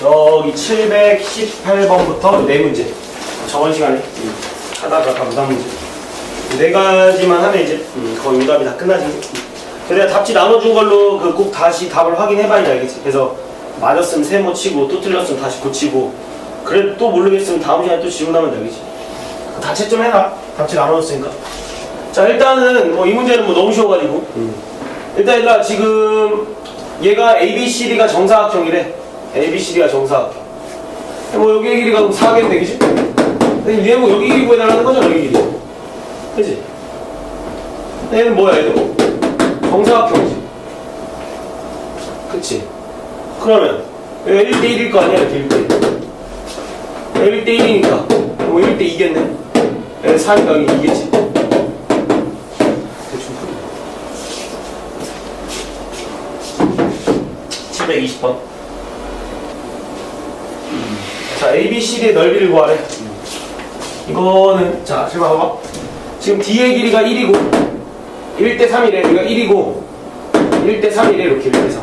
저기 718번부터 네 문제. 저번 시간에 음, 하다가 감상 문제. 네 가지만 하면 이제 음, 거의 오답이 다 끝나지. 그래야 답지 나눠준 걸로 그 꼭 다시 답을 확인해봐야 알겠지. 그래서 맞았으면 세모 치고 또 틀렸으면 다시 고치고 그래 또 모르겠으면 다음 시간에 또 질문하면 되겠지. 다 채점 해라. 답지 나눠줬으니까. 자 일단은 뭐 이 문제는 뭐 너무 쉬워가지고 일단 얘들아 지금 얘가 ABCD가 정사각형이래. ABCD가 정사각형. 뭐 여기 길이가 그럼 4겠네, 그지? 근데 얘는 뭐 여기 길이 구해달라는 거잖아, 여기 길이. 그지? 얘는 뭐야, 얘도? 정사각형이지. 그치? 그러면 얘가 1대1일 거 아니야, 이렇게 1대1. 1대1이니까 뭐 1대2겠네. 얘는 4니까 여기 2겠지. 대충 풀 720번. 자, ABCD의 넓이를 구하래. 이거는, 자, 지금 봐봐. 지금 D의 길이가 1이고, 1대 3이래. 여기가 1이고, 1대 3이래. 이렇게 1대 3.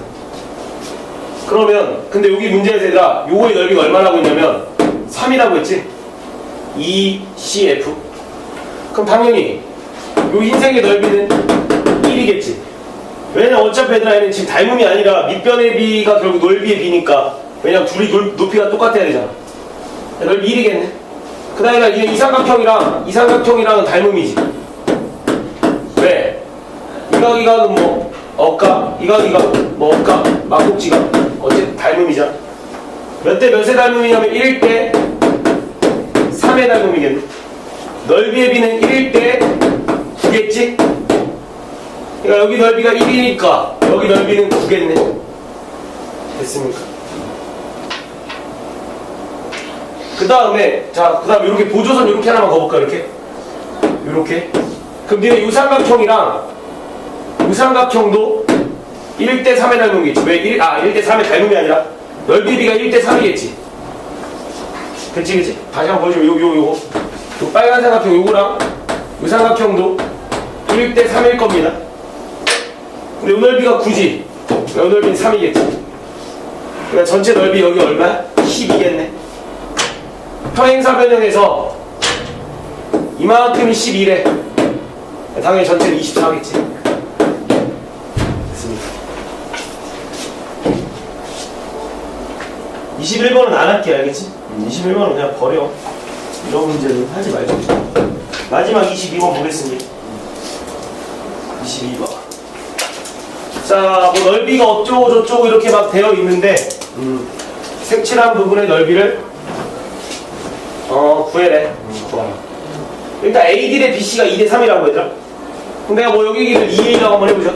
그러면, 근데 여기 문제에서 얘들아, 요거의 넓이가 얼마라고 했냐면, 3이라고 했지? E, C, F. 그럼 당연히, 요 흰색의 넓이는 1이겠지. 왜냐면 어차피 얘들아 얘는 지금 닮음이 아니라 밑변의 비가 결국 넓이의 비니까 왜냐면 둘이 넓- 높이가 똑같아야 되잖아 넓이 1이겠네 그 다음에 얘 이삼각형이랑 이삼각형이랑은 닮음이지 왜? 이각 이각은 뭐 어까 이각 이각 뭐 어까 막국지가 어쨌든 닮음이잖아 몇 대 몇의 닮음이냐면 1대 3의 닮음이겠네 넓이의 비는 1대 9겠지? 그러니까 여기 넓이가 1이니까 여기 넓이는 9겠네. 됐습니까? 그 다음에 자, 그 다음 이렇게 보조선 이렇게 하나만 거볼까 이렇게? 이렇게. 그럼 니네 유삼각형이랑 유삼각형도 1대 3의 닮음이겠지. 왜 1, 아 1대 3의 닮음이 아니라 넓이 비가 1대 3이겠지. 그치 그치? 다시 한번 보여주면 요, 요, 요거. 요 빨간 삼각형 요거랑 유삼각형도 1대 3일 겁니다. 근데 요 넓이가 9지. 요 넓이는 3이겠지. 그러니까 전체 넓이 여기 얼마? 12겠네. 평행사 변형에서 이만큼이 12래. 당연히 전체는 24겠지. 됐습니다. 21번은 안 할게, 알겠지? 21번은 그냥 버려. 이런 문제는 하지 말고. 마지막 22번 보겠습니다. 22번. 자, 뭐 넓이가 어쩌고 저쩌고 이렇게 막 되어 있는데, 음, 색칠한 부분의 넓이를 어 구해래. 음. 일단 AD 대 BC가 2대 3이라고 얘들아. 그럼 내가 뭐 여기 길이를 2A라고 한번 해보자.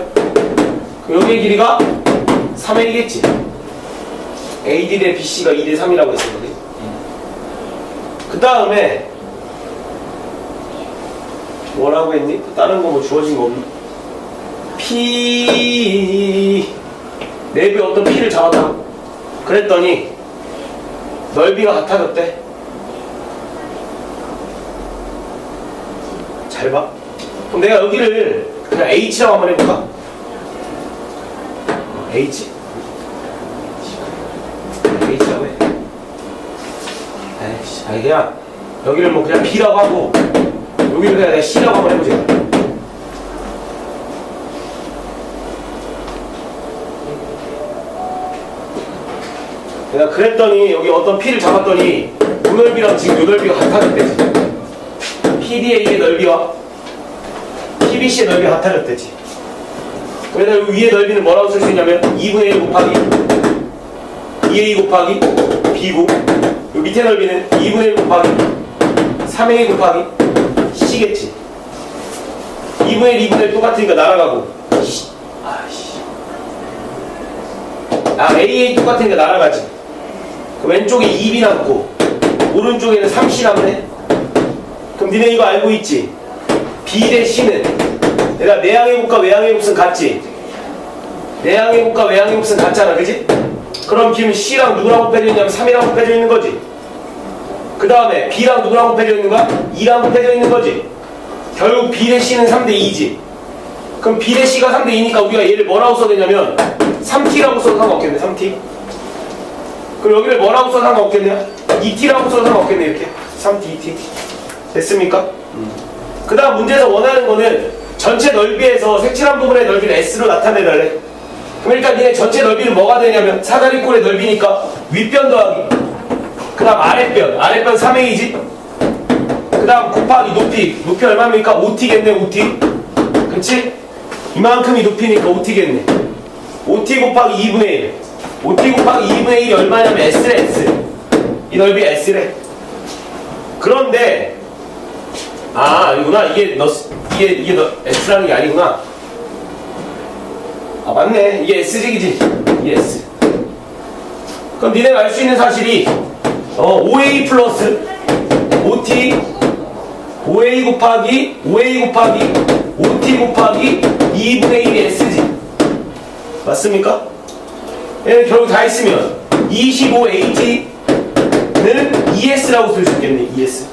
그럼 여기 길이가 3A겠지. AD 대 BC가 2대 3이라고 했어, 거지. 그 다음에 뭐라고 했니? 또 다른 거 뭐 주어진 거 없나? P 내비 어떤 P를 잡았다. 그랬더니 넓이가 같아졌대. 잘 봐. 그럼 내가 여기를 그냥 H라고 한번 해볼까? H? H라고 해. 에이씨, 아니 그냥 여기를 뭐 그냥 B라고 하고 여기를 그냥 내가 C라고 한번 해보자. 내가 그랬더니 여기 어떤 P를 잡았더니 요 넓이랑 지금 요 넓이가 같아졌대지. PDA의 넓이와 PBC의 넓이가 같아졌대지. 왜냐면 요 위에 넓이는 뭐라고 쓸 수 있냐면 2분의 1 곱하기 2A 곱하기 B고 요 밑에 넓이는 2분의 1 곱하기 3A 곱하기 C겠지. 2분의 1, 2분의 1 똑같으니까 날아가고 씨. 아이씨. 아 AA 똑같으니까 날아가지. 그 왼쪽에 2B 남고 오른쪽에는 3C 남네. 그럼 니네 이거 알고 있지? B 대 C는 내가 내항의 곱과 외항의 곱은 같지? 내항의 곱과 외항의 곱은 같잖아, 그지? 그럼 지금 C랑 누구랑 곱해져 있냐면 3이랑 곱해져 있는 거지. 그 다음에 B랑 누구랑 곱해져 있는 거야? 2랑 곱해져 있는 거지. 결국 B 대 C는 3 대 2지. 그럼 B 대 C가 3 대 2니까 우리가 얘를 뭐라고 써야 되냐면 3T라고 써도 상관없겠네, 3T. 그럼 여기를 뭐라고 써서 상관없겠냐? 2t라고 써서 상관없겠네 이렇게 3t, 2t 됐습니까? 그 다음 문제에서 원하는 거는 전체 넓이에서 색칠한 부분의 넓이를 s로 나타내달래. 그러니까 니네 전체 넓이는 뭐가 되냐면 사다리꼴의 넓이니까 윗변 더하기. 그 다음 아랫변. 아랫변 3a이지. 그 다음 곱하기 높이. 높이 얼마입니까? 5t겠네 5t 그치? 이만큼이 높이니까 5t겠네. 5t 곱하기 2분의 1 5t 곱하기 2분의 1이 얼마냐면 s래 s. 이 넓이 s래. 그런데 아 아니구나. 이게 너 이게 이게 너 s라는 게 아니구나. 아 맞네. 이게 s직이지. 이게 s. 그럼 니네가 알 수 있는 사실이 어 5a 플러스 5t 5a 곱하기 5a 곱하기 5t 곱하기 2분의 1이 s지. 맞습니까? 얘는 결국 다 했으면 25at는 ES라고 쓸 수 있겠네. ES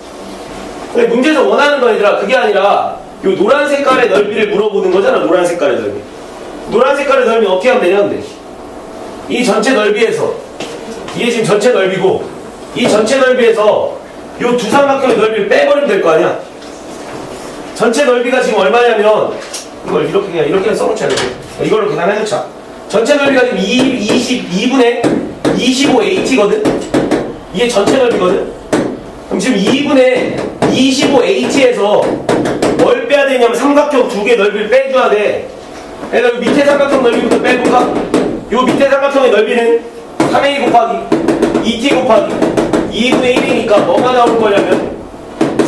근데 문제에서 원하는 거 얘들아 그게 아니라 요 노란 색깔의 넓이를 물어보는 거잖아 노란 색깔의 넓이. 노란 색깔의 넓이 어떻게 하면 되냐 근데 이 전체 넓이에서 이게 지금 전체 넓이고 이 전체 넓이에서 요 두 삼각형의 넓이를 빼버리면 될 거 아니야. 전체 넓이가 지금 얼마냐면 이걸 이렇게 그냥 이렇게 써놓자 이렇게. 이걸로 계산해놓자. 전체 넓이가 지금 2, 22분의 25at거든? 이게 전체 넓이거든? 그럼 지금 2분의 25at에서 뭘 빼야 되냐면 삼각형 두 개 넓이를 빼줘야 돼. 그래서 요 밑에 삼각형 넓이부터 빼볼까? 요 밑에 삼각형의 넓이는 3a 곱하기 2t 곱하기 2분의 1이니까 뭐가 나올 거냐면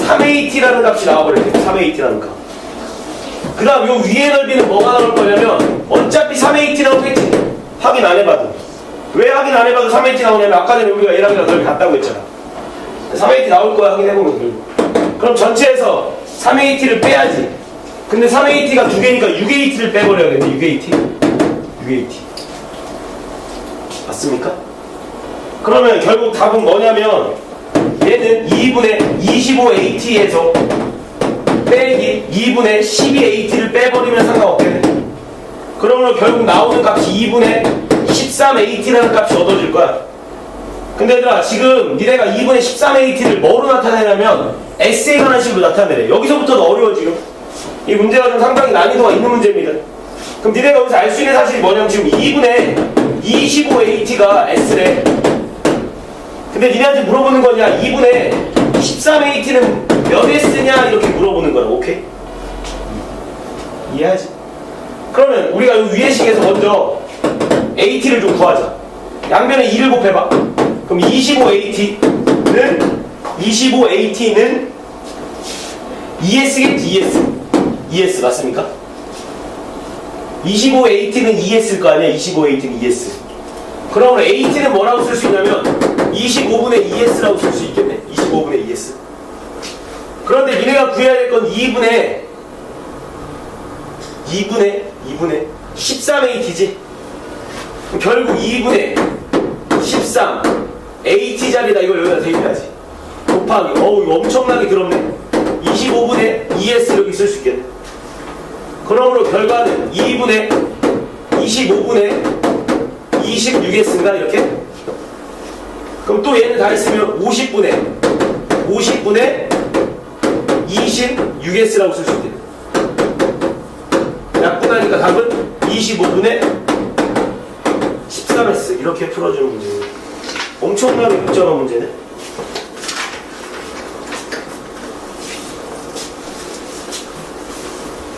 3at라는 값이 나와버릴게 3at라는 값. 그 다음 요 위의 넓이는 뭐가 나올 거냐면 어차피 3at 나오겠지. 확인 안 해봐도. 왜 확인 안 해봐도 3at 나오냐면 아까 전에 우리가 얘랑 이랑 넓이 같다고 했잖아. 3at 나올 거야. 확인해보면 그럼 전체에서 3at를 빼야지. 근데 3at가 두 개니까 6at를 빼버려야겠네 6at 6at 맞습니까? 그러면 결국 답은 뭐냐면 얘는 2분의 25at에서 빼기 2분의 12at를 빼버리면 상관없겠네. 그러면 결국 나오는 값이 2분의 13at라는 값이 얻어질 거야 근데 얘들아 지금 니네가 2분의 13at를 뭐로 나타내냐면 S에 관한 식으로 나타내래. 여기서부터도 어려워 지금. 이 문제가 좀 상당히 난이도가 있는 문제입니다. 그럼 니네가 여기서 알 수 있는 사실이 뭐냐면 지금 2분의 25at가 S래. 근데 니네한테 물어보는 거냐? 2분의 13at는 몇 S냐? 이렇게 물어보는 거야 오케이? 이해하지? 그러면 우리가 이 위의 식에서 먼저 at를 좀 구하자. 양변에 2를 곱해봐 그럼 25at는 25at는 ES겠지 ES ES 맞습니까? 25at는 ES일 거 아니야? 25at는 ES 그러면 at는 뭐라고 쓸 수 있냐면 25분의 ES라고 쓸 수 있겠네. 25분의 ES 그런데 니네가 구해야 될 건 2분의 2분의 2분의 13at지? 결국 2분의 13 at자리다. 이걸 여기다 대입해야지. 곱하기. 어우 엄청나게 더럽네. 25분의 ES 여기 쓸수 있겠네. 그러므로 결과는 2분의 25분의 26S인가 이렇게? 그럼 또 얘는 다 했으면 50분의 50분의 26S라고 쓸 수 있대 약분하니까 답은 25분의 13S 이렇게 풀어주는 문제예요 엄청나게 복잡한 문제네